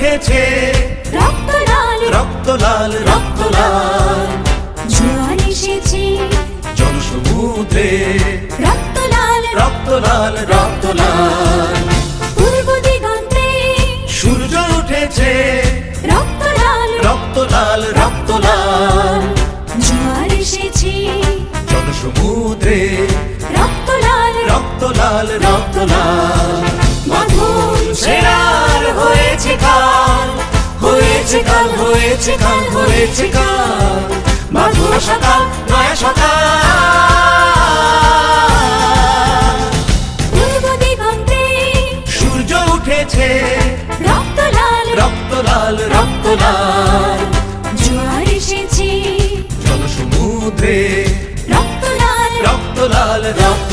উঠেছে। রক্ত লাল রক্ত লাল রক্ত লাল জোয়ার এসেছে। জনসমুদ্রে। রক্ত লাল রক্ত লাল রক্ত লাল পূর্ব দিগন্তে। সূর্য উঠেছে। রক্ত লাল রক্ত লাল রক্ত লাল জোয়ার এসেছে। জনসমুদ্রে। রক্ত লাল রক্ত লাল রক্ত লাল হয়েছে কাল হয়েছে কাল হয়েছে কাল মাধুর সকাল নয়া সকাল পূর্ব দিগন্তে সূর্য উঠেছে। রক্ত লাল রক্ত লাল রক্ত লাল। জোয়ার এসেছে। জনসমুদ্রে রক্ত লাল রক্ত লাল রক্ত